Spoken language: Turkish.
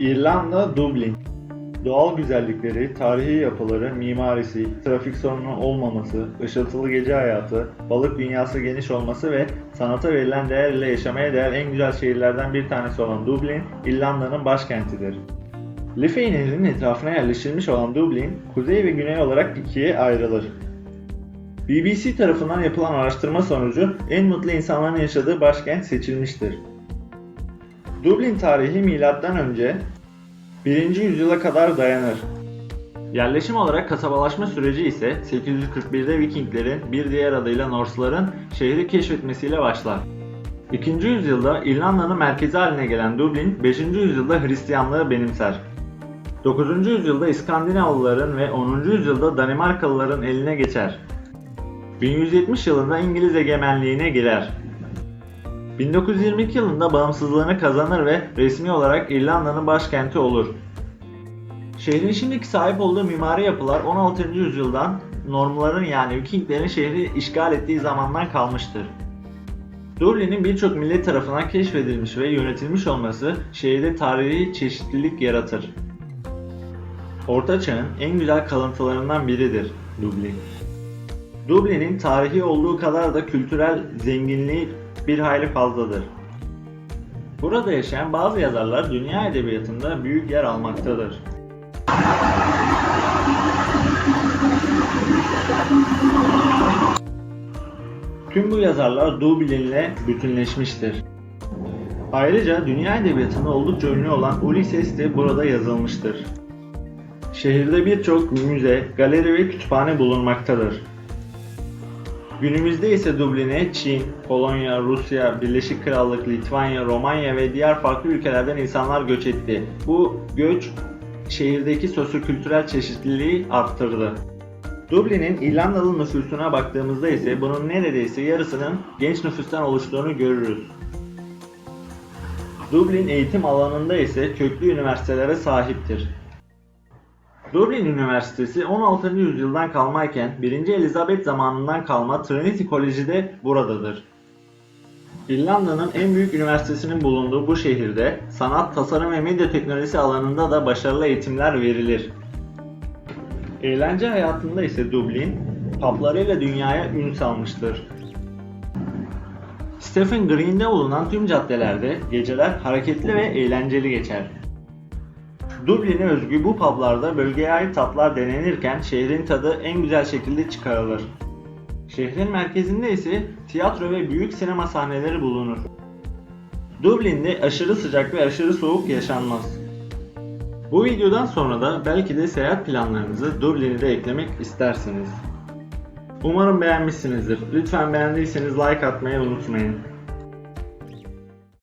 İrlanda, Dublin. Doğal güzellikleri, tarihi yapıları, mimarisi, trafik sorunu olmaması, ışıltılı gece hayatı, balık dünyası geniş olması ve sanata verilen değer ile yaşamaya değer en güzel şehirlerden bir tanesi olan Dublin, İrlanda'nın başkentidir. Liffey Nehri'nin etrafına yerleştirilmiş olan Dublin, kuzey ve güney olarak ikiye ayrılır. BBC tarafından yapılan araştırma sonucu en mutlu insanların yaşadığı başkent seçilmiştir. Dublin tarihi M.Ö. 1. yüzyıla kadar dayanır. Yerleşim olarak kasabalaşma süreci ise 841'de Vikinglerin bir diğer adıyla Norse'ların şehri keşfetmesiyle başlar. 2. yüzyılda İrlanda'nın merkezi haline gelen Dublin, 5. yüzyılda Hristiyanlığı benimser. 9. yüzyılda İskandinavlıların ve 10. yüzyılda Danimarkalıların eline geçer. 1170 yılında İngiliz egemenliğine girer. 1922 yılında bağımsızlığını kazanır ve resmi olarak İrlanda'nın başkenti olur. Şehrin şimdiki sahip olduğu mimari yapılar 16. yüzyıldan Normların yani Vikinglerin şehri işgal ettiği zamandan kalmıştır. Dublin'in birçok millet tarafından keşfedilmiş ve yönetilmiş olması şehirde tarihi çeşitlilik yaratır. Orta Çağ'ın en güzel kalıntılarından biridir Dublin. Dublin'in tarihi olduğu kadar da kültürel zenginliği bir hayli fazladır. Burada yaşayan bazı yazarlar dünya edebiyatında büyük yer almaktadır. Tüm bu yazarlar Dublin'le bütünleşmiştir. Ayrıca dünya edebiyatında oldukça ünlü olan Ulysses de burada yazılmıştır. Şehirde birçok müze, galeri ve kütüphane bulunmaktadır. Günümüzde ise Dublin'e Çin, Polonya, Rusya, Birleşik Krallık, Litvanya, Romanya ve diğer farklı ülkelerden insanlar göç etti. Bu göç şehirdeki sosyokültürel çeşitliliği arttırdı. Dublin'in İrlandalı nüfusuna baktığımızda ise bunun neredeyse yarısının genç nüfustan oluştuğunu görürüz. Dublin eğitim alanında ise köklü üniversitelere sahiptir. Dublin Üniversitesi 16. yüzyıldan kalmayken 1. Elizabeth zamanından kalma Trinity Koleji de buradadır. İrlanda'nın en büyük üniversitesinin bulunduğu bu şehirde sanat, tasarım ve medya teknolojisi alanında da başarılı eğitimler verilir. Eğlence hayatında ise Dublin, publarıyla dünyaya ün salmıştır. Stephen Green'de bulunan tüm caddelerde geceler hareketli ve eğlenceli geçer. Dublin'e özgü bu publarda bölgeye ait tatlar denenirken şehrin tadı en güzel şekilde çıkarılır. Şehrin merkezinde ise tiyatro ve büyük sinema sahneleri bulunur. Dublin'de aşırı sıcak ve aşırı soğuk yaşanmaz. Bu videodan sonra da belki de seyahat planlarınızı Dublin'e de eklemek istersiniz. Umarım beğenmişsinizdir. Lütfen beğendiyseniz like atmayı unutmayın.